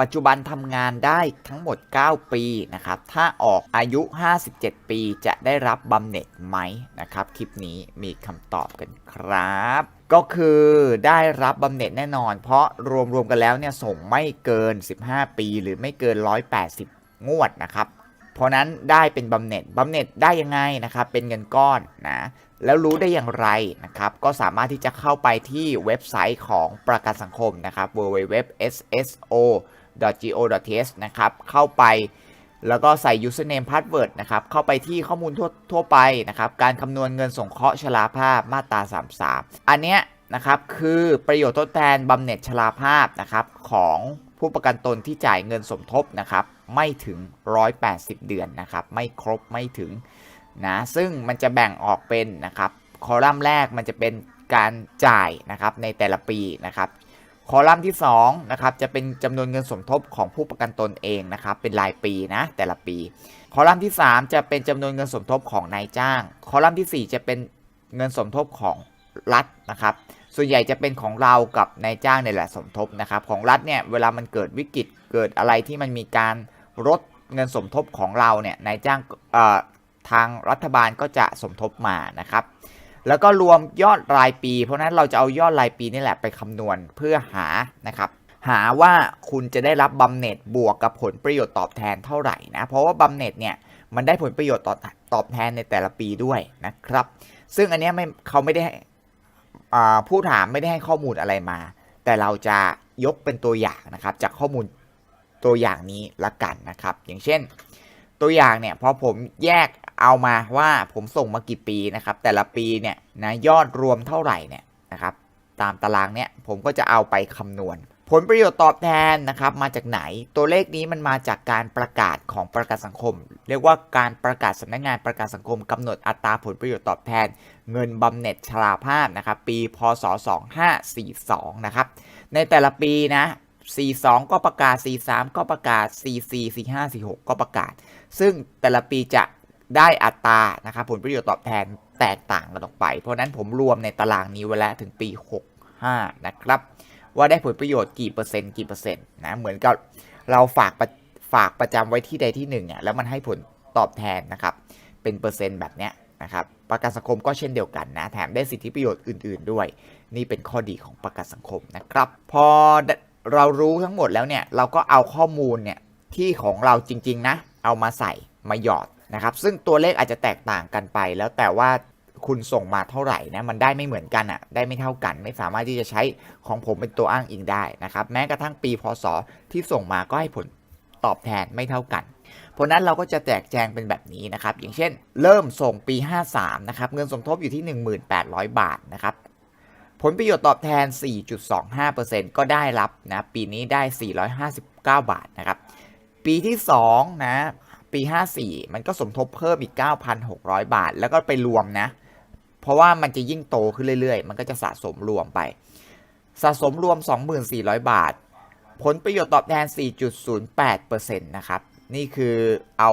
ปัจจุบันทำงานได้ทั้งหมด 9 ปีนะครับ ถ้าออกอายุ 57 ปีจะได้รับบำเหน็จไหมนะครับ คลิปนี้มีคำตอบกันครับ ก็คือได้รับบำเหน็จแน่นอน เพราะรวมๆกันแล้วเนี่ยส่งไม่เกิน 15 ปีหรือไม่เกิน 180 งวดนะครับ เพราะนั้นได้เป็นบำเหน็จบำเหน็จได้ยังไงนะครับ เป็นเงินก้อนนะแล้วรู้ได้อย่างไรนะครับ ก็สามารถที่จะเข้าไปที่เว็บไซต์ของประกันสังคมนะครับ .go.th นะครับ เข้าไปแล้วก็ใส่ username password นะครับ เข้าไปที่ข้อมูลทั่วทั่วไปนะครับ การคำนวณเงินสงเคราะห์ชราภาพมาตรา 33 อันเนี้ยนะครับคือประโยชน์ทดแทนบำเหน็จชราภาพนะครับของผู้ประกันตนที่จ่ายเงินสมทบนะครับไม่ถึง 180 เดือนนะครับไม่ครบไม่ถึงนะซึ่งมันจะแบ่งออกเป็นนะครับคอลัมน์แรกมันจะเป็นการจ่ายนะครับในแต่ละปีนะครับ คอลัมน์ที่2นะครับจะเป็นจำนวนเงินสมทบของผู้ประกันตนเองนะครับเป็นรายปีนะแต่ละปี คอลัมน์ที่ 3 จะเป็นจำนวนเงินสมทบของนายจ้าง คอลัมน์ทีสี่ 4 จะเป็นเงินสมทบของรัฐนะครับส่วนใหญ่จะเป็นของเรากับนายจ้างในแหละสมทบนะครับของรัฐเนี่ยเวลามันเกิดวิกฤตเกิดอะไรที่มันมีการลดเงินสมทบของเราเนี่ยนายจ้างทางรัฐบาลก็จะสมทบมานะครับ แล้วก็รวมยอดรายปี เพราะนั้นเราจะเอายอดรายปีนี่แหละไปคำนวณเพื่อหานะครับหาว่าคุณจะได้รับบำเหน็จบวกกับผลประโยชน์ตอบแทนเท่าไหร่นะเพราะว่าบำเหน็จเนี่ยมันได้ผลประโยชน์ตอบตอบแทนในแต่ละปีด้วยนะครับ ซึ่งอันนี้ไม่เขาไม่ได้ผู้ถามไม่ได้ให้ข้อมูลอะไรมา แต่เราจะยกเป็นตัวอย่างนะครับจากข้อมูลตัวอย่างนี้ละกันนะครับ อย่างเช่น ตัวอย่างเนี่ยพอผมแยก เอามาว่าผมส่งมากี่ปีนะครับ แต่ละปีเนี่ยนะยอดรวมเท่าไหร่เนี่ยนะครับตามตารางเนี่ยผมก็จะเอาไปคำนวณ ผลประโยชน์ตอบแทนนะครับมาจากไหนตัวเลขนี้มันมาจากการประกาศของประกันสังคม เรียกว่าการประกาศสำนักงานประกันสังคมกำหนดอัตราผลประโยชน์ตอบแทน เงินบำเหน็จชราภาพนะครับปีพศ 2542 นะครับในแต่ละปีนะ42 ก็ประกาศ 43 ก็ประกาศ 44 45 46 ก็ประกาศ ซึ่งแต่ละปีจะ ได้อัตรานะครับผลประโยชน์ตอบแทนแตกต่างกันออกไป เพราะนั้นผมรวมในตารางนี้ไว้แล้วถึงปี 65 นะครับ ว่าได้ผลประโยชน์กี่เปอร์เซ็นต์กี่เปอร์เซ็นต์นะเหมือนกับเราฝากฝากประจำไว้ที่ใดที่หนึ่งอะแล้วมันให้ผลตอบแทนนะครับเป็นเปอร์เซ็นต์แบบเนี้ยนะครับประกันสังคมก็เช่นเดียวกันนะแถมได้สิทธิประโยชน์อื่น ๆ ด้วย นี่เป็นข้อดีของประกันสังคมนะครับ พอเรารู้ทั้งหมดแล้วเนี่ยเราก็เอาข้อมูลเนี่ยที่ของเราจริง ๆ นะ เอามาใส่มาหยอดนะครับซึ่งตัวเลขอาจจะแตกต่างกันไป แล้วแต่ว่าคุณส่งมาเท่าไหร่นะมันได้ไม่เหมือนกันอะ่ะได้ไม่เท่ากัน ไม่สามารถที่จะใช้ของผมเป็นตัวอ้างอิงได้นะครับแม้กระทั่งปีพศที่ส่งมาก็ให้ผลตอบแทนไม่เท่ากันเพราะนั้นเราก็จะแจกแจงเป็นแบบนี้นะครับ อย่างเช่น เริ่มส่งปี 53 นะครับ เงินสมทบอยู่ที่ 1800 บาทนะครับ ผลประโยชน์ตอบแทน 4.25%ก็ได้รับนะ ปีนี้ได้ 459 บาทนะครับ ปีที่ 2 นะ ปี 54 มันก็สมทบเพิ่มอีก 9,600 บาท แล้วก็ไปรวมนะ เพราะว่ามันจะยิ่งโตขึ้นเรื่อยๆ มันก็จะสะสมรวมไป สะสมรวม 2,400 บาท ผลประโยชน์ตอบแทน 4.08%นะครับ นี่คือเอา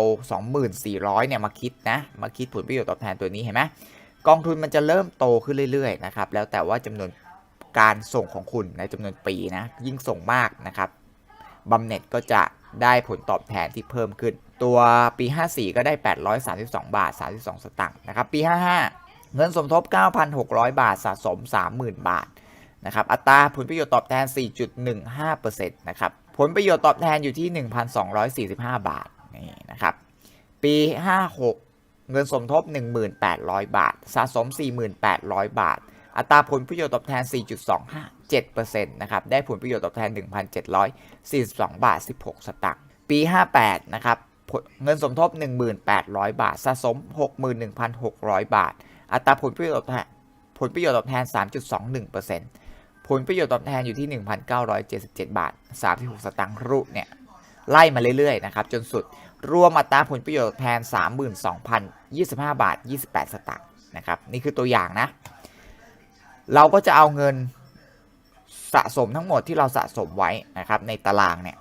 2,400 เนี่ยมาคิดนะ มาคิดผลประโยชน์ตอบแทนตัวนี้เห็นไหมกองทุนมันจะเริ่มโตขึ้นเรื่อยๆนะครับ แล้วแต่ว่าจำนวนการส่งของคุณในจำนวนปีนะ ยิ่งส่งมากนะครับบำเหน็จก็จะได้ผลตอบแทนที่เพิ่มขึ้น ตัวปี 54 ก็ได้ 832 บาท 32 สตางค์นะครับ ปี 55 เงินสมทบ 9,600 บาทสะสม 30,000 บาทนะครับ อัตราผลประโยชน์ตอบแทน 4.15%นะครับ ผลประโยชน์ตอบแทนอยู่ที่ 1,245 บาทนี่นะครับ ปี 56 เงินสมทบ 1,800 บาท สะสม 4,800 บาท อัตราผลประโยชน์ตอบแทน 4.257%นะครับ ได้ผลประโยชน์ตอบแทน 1,742 บาท 16 สตางค์ ปี 58 นะครับ เงินสมทบ 1,800 บาท สะสม 61,600 บาท อัตราผลประโยชน์ตอบแทนผลประโยชน์ตอบแทน 3.21%ผลประโยชน์ตอบแทนอยู่ที่ 1,977 บาท 36 สตางค์รุเนี่ยไล่มาเรื่อยๆนะครับจนสุดรวมอัตราผลประโยชน์แทน 32,025 บาท 28 สตางค์นะครับนี่คือตัวอย่างนะ เราก็จะเอาเงินสะสมทั้งหมดที่เราสะสมไว้นะครับในตารางเนี่ย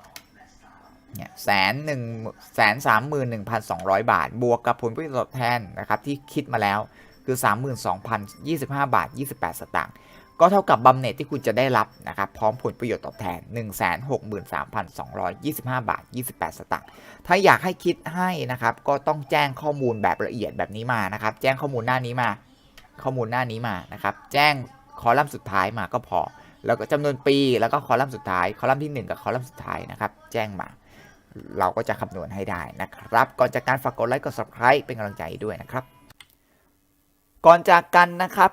เนี่ยแสนหนึ่งแสนสามหมื่นหนึ่งพันสองร้อยบาท บวกกับผลประโยชน์ตอบแทนนะครับที่คิดมาแล้วคือ 32,025 บาท 28 สตางค์ก็เท่ากับบำเหน็จที่คุณจะได้รับนะครับพร้อมผลประโยชน์ตอบแทน 163,225 บาท 28 สตางค์ถ้าอยากให้คิดให้นะครับก็ต้องแจ้งข้อมูลแบบละเอียดแบบนี้มานะครับ แจ้งข้อมูลหน้านี้มา ข้อมูลหน้านี้มานะครับ แจ้งคอลัมน์สุดท้ายมาก็พอ แล้วก็จำนวนปีแล้วก็คอลัมน์สุดท้าย คอลัมน์ที่ 1 กับคอลัมน์สุดท้ายนะครับ แจ้งมา เราก็จะคำนวณให้ได้นะครับ ก่อนจากการฝากกดไลค์กด subscribe เป็นกำลังใจด้วยนะครับ ก่อนจากกันนะครับ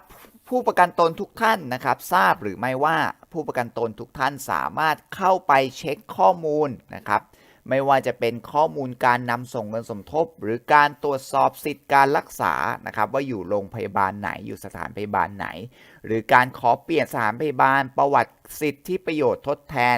ผู้ประกันตนทุกท่านนะครับ ทราบหรือไม่ว่าผู้ประกันตนทุกท่านสามารถเข้าไปเช็คข้อมูลนะครับ ไม่ว่าจะเป็นข้อมูลการนำส่งเงินสมทบ หรือการตรวจสอบสิทธิการรักษานะครับ ว่าอยู่โรงพยาบาลไหนอยู่สถานพยาบาลไหน หรือการขอเปลี่ยนสถานพยาบาลประวัติสิทธิประโยชน์ทดแทน